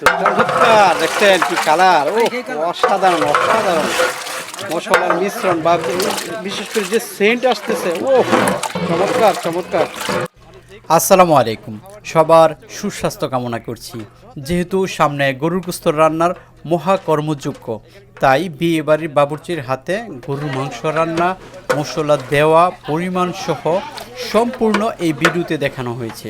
চমৎকার দেখছেন কি কালার? ও অসাধারণ অসাধারণ। মশলার মিশ্রণ বা বিশেষ করে যে সেন্ট আসতেছে ও চমৎকার চমৎকার। আসসালামু আলাইকুম। সবার সুস্বাস্থ্য কামনা করছি। যেহেতু সামনে গরুর কুস্তর রান্নার মহা কর্মযোগ্য তাই বিয়ে বাড়ির বাবুর্চির হাতে গরুর মাংস রান্না, মশলা দেওয়া, পরিমাণ সহ সম্পূর্ণ এই ভিডিওতে দেখানো হয়েছে,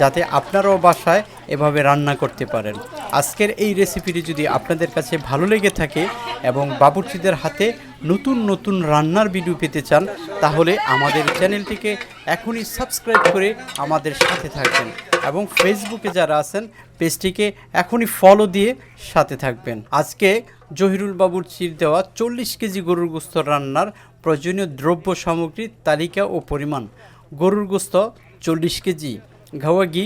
যাতে আপনারাও বাসায় এভাবে রান্না করতে পারেন। আজকের এই রেসিপিটি যদি আপনাদের কাছে ভালো লেগে থাকে এবং বাবুর্চিদের হাতে নতুন নতুন রান্নার ভিডিও পেতে চান, তাহলে আমাদের চ্যানেলটিকে এখনই সাবস্ক্রাইব করে আমাদের সাথে থাকবেন এবং ফেসবুকে যারা আছেন পেজটিকে এখনই ফলো দিয়ে সাথে থাকবেন। আজকে জহিরুল বাবুর চির দেওয়া চল্লিশ কেজি গরুর গোস্ত রান্নার প্রয়োজনীয় দ্রব্য সামগ্রীর তালিকা ও পরিমাণ। গরুর গোস্ত চল্লিশ কেজি, ঘাওয়া ঘি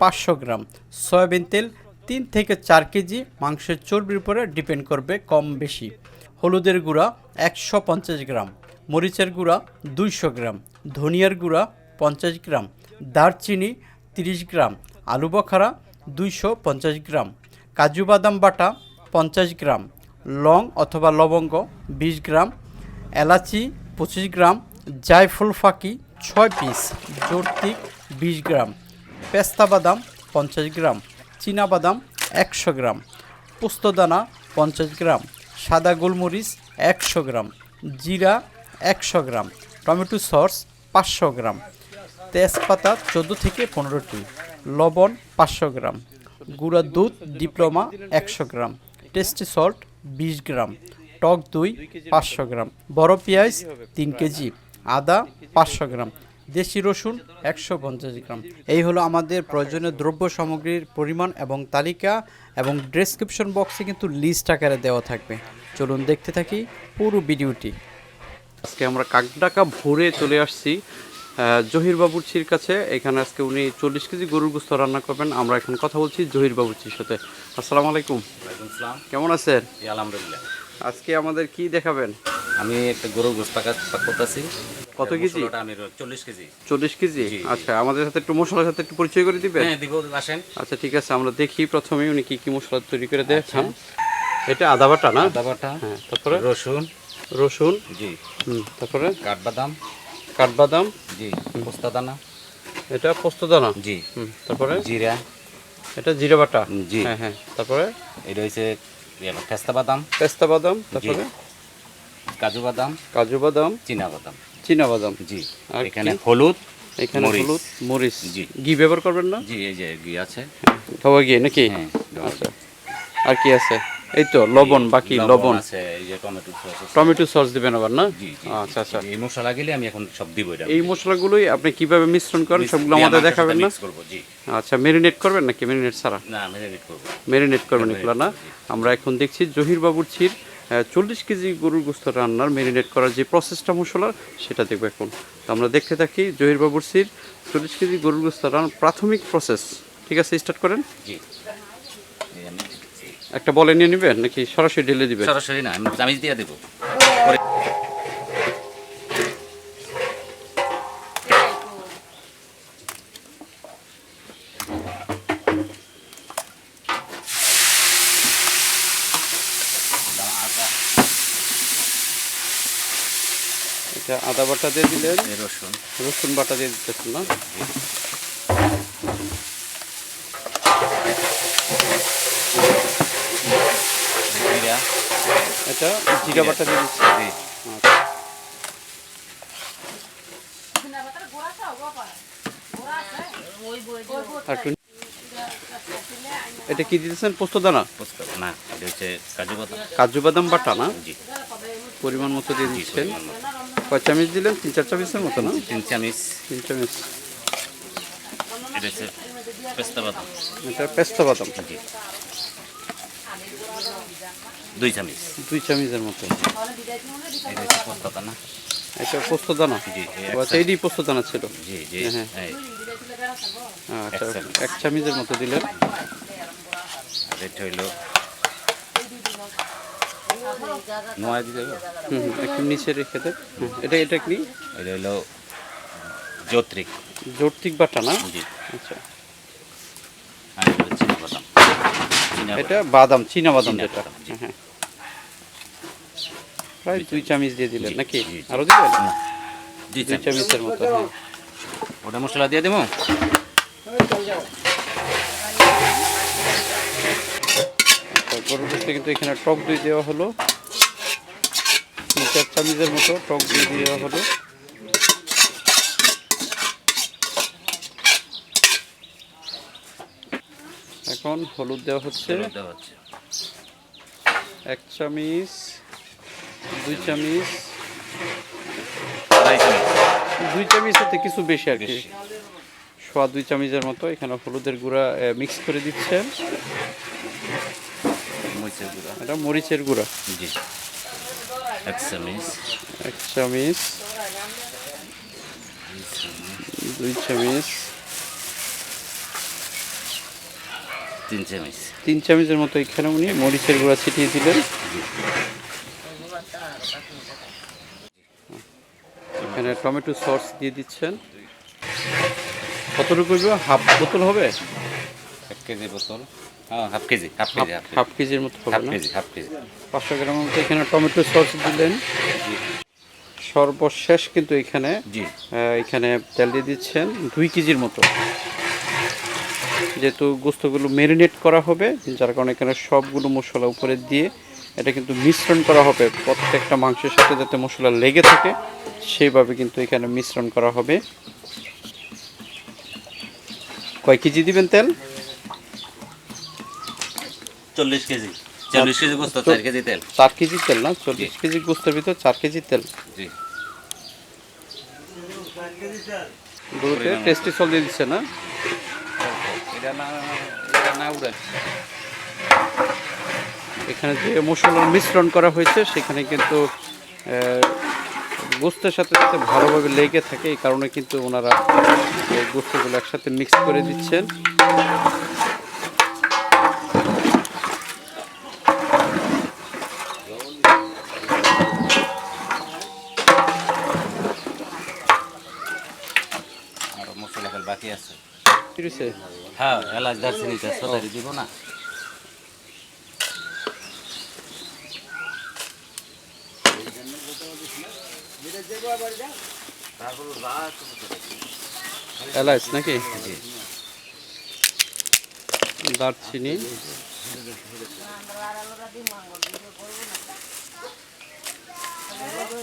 পাঁচশো গ্রাম, সয়াবিন তেল তিন থেকে চার কেজি, মাংসের চর্বির উপরে ডিপেন্ড করবে কম বেশি। হলুদের গুঁড়া একশো পঞ্চাশ গ্রাম, মরিচের গুঁড়া দুইশো গ্রাম, ধনিয়ার গুঁড়া পঞ্চাশ গ্রাম, দারচিনি তিরিশ গ্রাম, আলু বখারা দুইশো পঞ্চাশ গ্রাম। কাজু বাদাম বাটা পঞ্চাশ গ্রাম। লং অথবা লবঙ্গ বিশ গ্রাম। এলাচি পঁচিশ গ্রাম। জায়ফল ফাঁকি ছয় পিস। জর্তিক বিশ গ্রাম। পেস্তা বাদাম পঞ্চাশ গ্রাম। বাদাম একশো গ্রাম। পোস্তদানা পঞ্চাশ গ্রাম। সাদা গোলমরিচ একশো গ্রাম। জিরা একশো গ্রাম। টমেটো সস পাঁচশো গ্রাম। তেজপাতা চোদ্দ থেকে পনেরোটি। লবণ পাঁচশো গ্রাম। গুঁড়া দুধ, ডিপ্লোমা একশো গ্রাম। টেস্টি সল্ট বিশ গ্রাম। টক দই পাঁচশো গ্রাম। বড় পেঁয়াজ তিন কেজি। আদা পাঁচশো গ্রাম। দেশি রসুন একশো পঞ্চাশ গ্রাম। এই হলো আমাদের প্রয়োজনীয় দ্রব্য সামগ্রীর পরিমাণ এবং তালিকা এবং ডেসক্রিপশন বক্সে কিন্তু লিস্ট আকারে দেওয়া থাকবে। চলুন দেখতে থাকি পুরো ভিডিওটি আজকে আমরা কাকডাকা ভোরে চলে আসছি। জহির বাবুর্চির কাছে। এখানে আজকে উনি চল্লিশ কেজি গরুর গোস্ত রান্না করবেন। আমরা এখন কথা বলছি জহির বাবুর্চির সাথে। আসসালামু আলাইকুম। কেমন আছেন? আলহামদুলিল্লাহ। আজকে আমাদের কি দেখাবেন? আমি একটা গরুর গোস্ত করতেছি। কত কেজি? চল্লিশ কেজি। চল্লিশ কেজি। আচ্ছা আমাদের সাথে একটু মশলার সাথে একটু পরিচয় করে দিবেন? হ্যাঁ দিব আসেন। আচ্ছা ঠিক আছে আমরা দেখি প্রথমে উনি কি কি মশলা তৈরি করে দেখান। এটা আদা বাটা না? আদা বাটা হ্যাঁ তারপরে? রসুন। রসুন? জি। হুম তারপরে? কাঠবাদাম। কাঠবাদাম? জি পোস্তা দানা এটা পোস্তদানা? জি। হুম তারপরে? জিরা। এটা জিরা বাটা? জি। হ্যাঁ হ্যাঁ তারপরে? এটা হচ্ছে ফেস্তা বাদাম। পেস্তা বাদাম তারপরে? কাজু বাদাম। কাজু বাদাম। চীনা বাদাম। চীনা বাদাম। জি। আর এখানে হলুদ এখানে হলুদ মরিচ। জি। ঘি ব্যবহার করবেন না? জি এই যে ঘি আছে। খাওয়া গিয়ে নাকি? হ্যাঁ আচ্ছা। আর কি আছে? এই তো লবণ বাকি লবণ আছে এই যে টমেটো সস টমেটো সস দিবেন আবার না? আচ্ছা আচ্ছা। এই মশলা গেলে আমি এখন সব দিব এটা। এই মশলাগুলোই আপনি কীভাবে মিশ্রণ করেন সবগুলো আমাদের দেখাবেন না? আচ্ছা ম্যারিনেট করবেন নাকি ম্যারিনেট ছাড়া? না ম্যারিনেট করব। করবেন এগুলো না? আমরা এখন দেখছি জহির বাবুর চির চল্লিশ কেজি গরুর গোস্ত রান্নার ম্যারিনেট করার যে প্রসেসটা মশলার সেটা দেখব এখন। তো আমরা দেখতে থাকি জহির বাবুর চির চল্লিশ কেজি গরুর গোস্ত রান্নার প্রাথমিক প্রসেস ঠিক আছে স্টার্ট করেন? জি। একটা বলে নিয়ে নেবেন নাকি সরাসরি ঢেলে দিবেন? সরাসরি না আমি দিয়ে দেবো। এটা আদা বাটা দিয়ে দিলেন। রসুন। রসুন বাটা দিয়ে দিতেছেন না জিরা এটা জিরা বাটা দিয়ে দিচ্ছি। জি। আচ্ছা। এটা কি দিতেছেন? পোস্ত না এটা হচ্ছে কাজু বাদাম। কাজু বাদাম বাটা না? জি। পরিমাণ মতো দিয়ে দিচ্ছেন। কয় চামচ দিলেন? তিন চার চামচের মতো না? তিন চামচ। তিন চামচ। এটা হচ্ছে পেস্তা বাদাম। এটা পেস্তা বাদাম। জি। দুই চামচ। দুই চামচের মতো। এটা দানা আচ্ছা এইটাই পোস্তদানা ছিল? জি জি হ্যাঁ, এই, আচ্ছা এক চামচ। এক চামচের মতো দিলেন। এটা হইল। নোয়া দিতে হুম একটু নিচে রেখে দেন। এটা এটা কি? এটা যৌত্রিক। জর্তিক বাটা না? জি। আচ্ছা আর এটা বাদাম। চীনা বাদাম যেটা। হ্যাঁ, প্রায় দুই চামচ। দিয়ে দিলেন নাকি? জি, জি। আরও দিবেন? দুই দুই চামচ। চামচের মতো হ্যাঁ। ওটা মশলা দিয়ে দেবো? কিন্তু এখানে টক দই দেওয়া হলো। তিন চার চামচের মতো টক দই দেওয়া হলো। এখন হলুদ দেওয়া হচ্ছে। দেওয়া হচ্ছে। এক চামচ দুই চামচ। দুই চামচ। চামচের কিছু বেশি আর কি। সোয়া দুই চামচের মতো এখানে হলুদের গুঁড়া মিক্স করে দিচ্ছেন। মরিচের গুঁড়া। এটা মরিচের গুঁড়া। জি। এক চামচ। এক চামচ। দুই চামচ। তিন চামচ। তিন চামচের মতো এখানে উনি মরিচের গুঁড়া ছিটিয়ে দিলেন। এখানে টমেটো সস দিয়ে দিচ্ছেন। কতটুকু হাফ বোতল হবে? এক কেজি বোতল। হ্যাঁ half KG half KG half কেজির মতো হাফ কেজি হাফ কেজি। পাঁচশো গ্রাম মতো এখানে টমেটো সস দিলেন। সর্বশেষ কিন্তু এখানে এখানে তেল দিয়ে দিচ্ছেন। দুই কেজির মতো। যেহেতু গোস্তগুলো ম্যারিনেট করা হবে যার কারণে এখানে সবগুলো মশলা উপরে দিয়ে এটা কিন্তু মিশ্রণ করা হবে। প্রত্যেকটা মাংসের সাথে যাতে মশলা লেগে থাকে সেইভাবে কিন্তু এখানে মিশ্রণ করা হবে। কয় কেজি দিবেন তেল? চল্লিশ কেজি। চল্লিশ কেজি গোস্ত চার কেজি তেল। চার কেজি তেল না? চল্লিশ কেজি গোস্তের ভিতর চার কেজি তেল। জি। গরুতে টেস্টি সল দিয়ে দিচ্ছে না? এটা না এটা না উড়ে। এখানে যে মশলার মিশ্রণ করা হয়েছে সেখানে কিন্তু গোস্তের সাথে সাথে ভালোভাবে লেগে থাকে এই কারণে কিন্তু ওনারা এই গোস্তগুলো একসাথে মিক্স করে দিচ্ছেন। বাকি আছে। হ্যাঁ এলাচ দারচিনিটা সদারি দিব না। এলাচ নাকি? দারচিনি।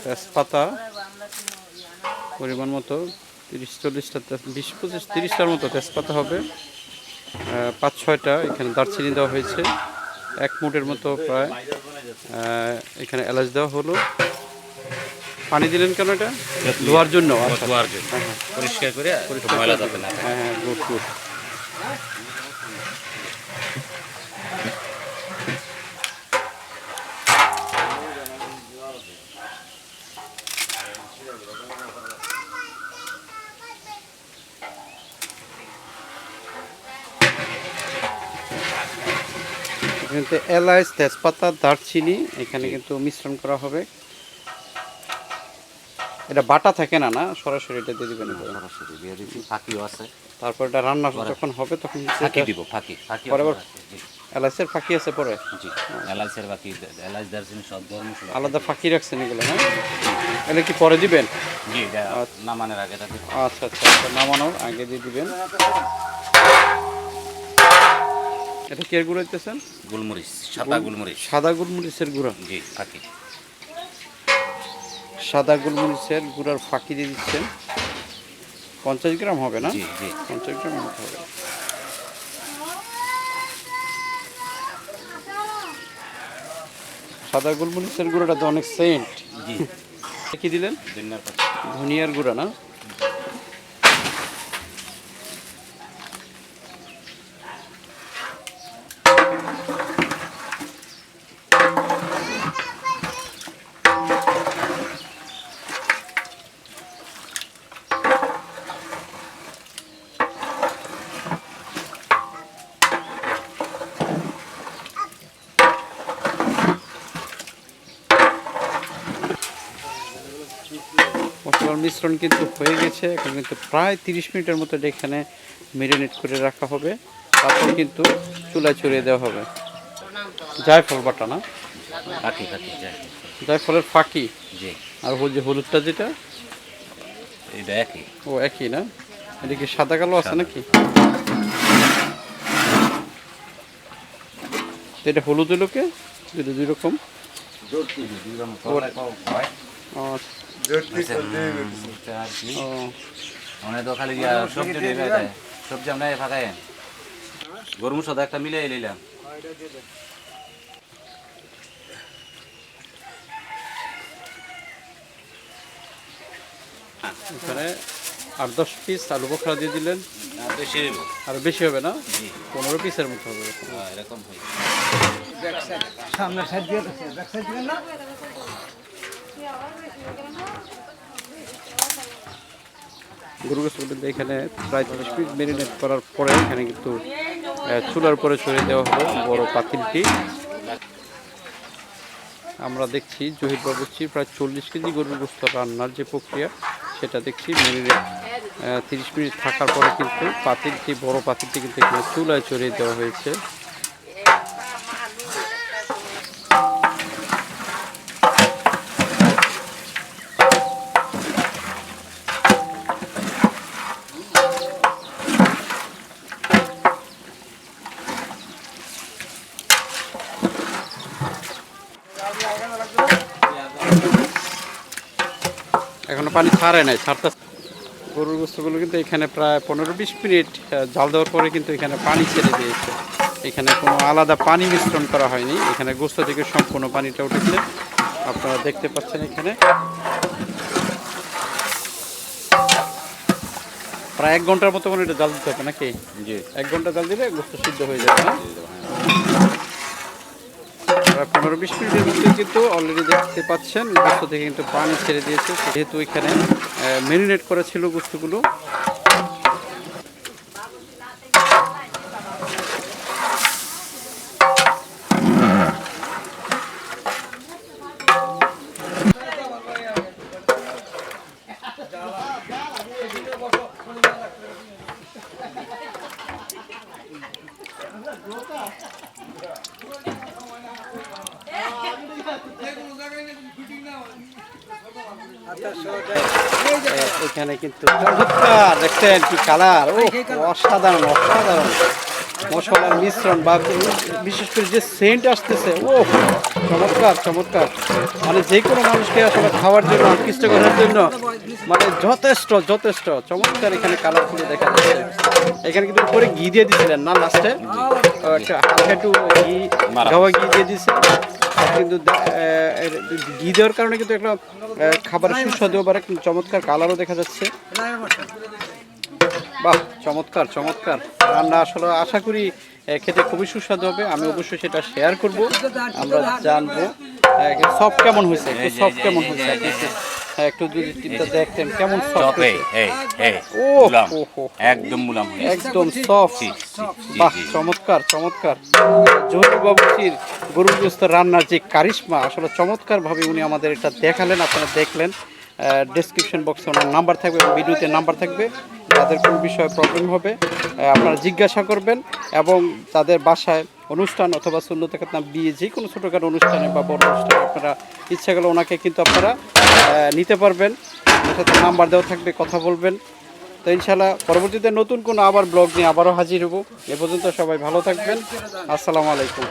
তেজপাতা পরিমাণ মতো তিরিশ চল্লিশটা বিশ পঁচিশ তিরিশটার মতো তেজপাতা হবে। পাঁচ ছয়টা এখানে দারচিনি দেওয়া হয়েছে। এক মুটের মতো প্রায়। এখানে এলাচ দেওয়া হলো। পানি দিলেন কেন এটা? ধোয়ার জন্য। আচ্ছা। ধোয়ার জন্য। পরিষ্কার করে ময়লা যাবে না। হ্যাঁ হ্যাঁ গুড গুড। কিন্তু এলাচ তেজপাতা দারচিনি এখানে কিন্তু মিশ্রণ করা হবে। এটা বাটা থাকে না না? সরাসরি এটা দিয়ে দিবেন সরাসরি দিয়ে দিচ্ছি ফাঁকিও আছে। তারপর এটা রান্না যখন হবে তখন ফাঁকি দিব ফাঁকি ফাঁকি পরে এলাচের ফাঁকি আছে পরে? জি এলাচের বাকি এলাচ দারচিনি সব মশলা আলাদা ফাঁকি রাখছেন এগুলো হ্যাঁ? এটা কি পরে দিবেন? জি এটা নামানোর আগে আচ্ছা আচ্ছা আচ্ছা নামানোর আগে দিয়ে দিবেন। এটা কে গুঁড়ো দিতেছেন? গোলমরিচ সাদা গোলমরিচ। সাদা গোলমরিচের গুঁড়া? জি ফাঁকি। সাদা গোলমরিচের গুঁড়ার ফাঁকি দিয়ে দিচ্ছেন। পঞ্চাশ গ্রাম হবে না? পঞ্চাশ গ্রাম মতো হবে। সাদা গোলমরিচের গুঁড়োটা তো অনেক সেন্ট। জি। কি দিলেন? ধনিয়ার গুঁড়া না মশলার মিশ্রণ কিন্তু হয়ে গেছে। এখন কিন্তু প্রায় তিরিশ মিনিটের মতো এখানে মেরিনেট করে রাখা হবে। তারপর কিন্তু চুলায় ছড়িয়ে দেওয়া হবে। জায়ফল বাটা না? পাখি যাই জায়ফলের ফাঁকি? জি। আর যে হলুদটা যেটা? এটা একই। ও একই না? এটা কি সাদা কালো আছে নাকি? এটা হলুদ লোকে দুটো দুই রকম। মানে তো খালি সবজি নেবে দেয় সবজি আমরা ফাঁকায় গরম সদা একটা মিলিয়ে নিলাম এখানে আট দশ পিস আলু বোখরা দিয়ে দিলেন। না বেশি আর বেশি হবে না? পনেরো পিসের মতো হবে। হ্যাঁ, এরকম হয় গরু গোস্ত কিন্তু এখানে প্রায় চল্লিশ পিস মেরিনেট করার পরে এখানে কিন্তু চুলার উপরে ছড়িয়ে দেওয়া হলো বড় পাতিলটি। আমরা দেখছি জহির বাবুচ্ছি প্রায় চল্লিশ কেজি গরুর গোস্ত রান্নার যে প্রক্রিয়া, সেটা দেখছি মিনিট তিরিশ মিনিট থাকার পরে কিন্তু পাতিলটি, বড় পাতিলটি কিন্তু এখানে চুলায় চড়িয়ে দেওয়া হয়েছে। পানি ছাড়ে নাই ছাড়তে গরুর গোস্তগুলো কিন্তু এখানে প্রায় পনেরো বিশ মিনিট জাল দেওয়ার পরে কিন্তু এখানে পানি ছেড়ে দিয়েছে। এখানে কোনো আলাদা পানি মিশ্রণ করা হয়নি এখানে গোস্ত থেকে সম্পূর্ণ পানিটা উঠেছে। আপনারা দেখতে পাচ্ছেন এখানে। প্রায় এক ঘণ্টার মতো এটা জাল দিতে হবে নাকি? জি। এক ঘণ্টা জাল দিলে গোস্ত সিদ্ধ হয়ে যাবে না পনেরো বিশ মিনিটের মধ্যে কিন্তু অলরেডি দেখতে পাচ্ছেন গোস্ত থেকে কিন্তু পানি ছেড়ে দিয়েছে। যেহেতু এখানে ম্যারিনেট করা ছিল গোস্তগুলো এ- এখানে কিন্তু চমৎকার দেখছেন কি কালার? ও অসাধারণ অসাধারণ। মশলার মিশ্রণ বা বিশেষ করে যে সেন্ট আসতেছে ও চমৎকার চমৎকার। মানে যে কোনো মানুষকে আসলে খাওয়ার জন্য আকৃষ্ট করার জন্য মানে যথেষ্ট যথেষ্ট। চমৎকার এখানে কালার করে দেখা যাচ্ছে। এখানে কিন্তু উপরে ঘি দিয়ে দিয়েছিলেন না লাস্টে একটা হালকা একটু ঘি। গাওয়া ঘি দিয়ে আর কিন্তু ঘি দেওয়ার কারণে কিন্তু একটা আহ, খাবারের সুস্বাদু আবার একটা চমৎকার কালারও দেখা যাচ্ছে। বাহ চমৎকার চমৎকার। রান্না আসলে আশা করি খেতে খুবই সুস্বাদু হবে। আমি অবশ্যই সেটা শেয়ার করব। আমরা জানব সব কেমন হয়েছে যে, কেমন হয়েছে? একটু- যদি টিপটা দেখতেন কেমন সফট এই এই ও। একদম মুলাম একদম সফট বাহ চমৎকার চমৎকার। জহুর বাবুচির গরুর গোস্ত রান্নার যে কারিশমা আসলে চমৎকার ভাবে উনি আমাদের এটা দেখালেন আপনারা দেখলেন। ডেসক্রিপশন বক্সে ওনার নাম্বার থাকবে, ভিডিওতে নাম্বার থাকবে তাদের কোন বিষয়ে প্রবলেম হবে আপনারা জিজ্ঞাসা করবেন এবং তাদের বাসায় অনুষ্ঠান অথবা শূন্যতে না বিয়ে যে কোনো ছোটোখাটো অনুষ্ঠানে বা বড় অনুষ্ঠানে আপনারা ইচ্ছা করলে ওনাকে কিন্তু আপনারা নিতে পারবেন। সাথে নাম্বার দেওয়া থাকবে, কথা বলবেন। তো ইনশাল্লাহ পরবর্তীতে নতুন কোনো আবার ব্লগ নিয়ে আবারও হাজির হব। এ পর্যন্ত সবাই ভালো থাকবেন। আসসালামু আলাইকুম।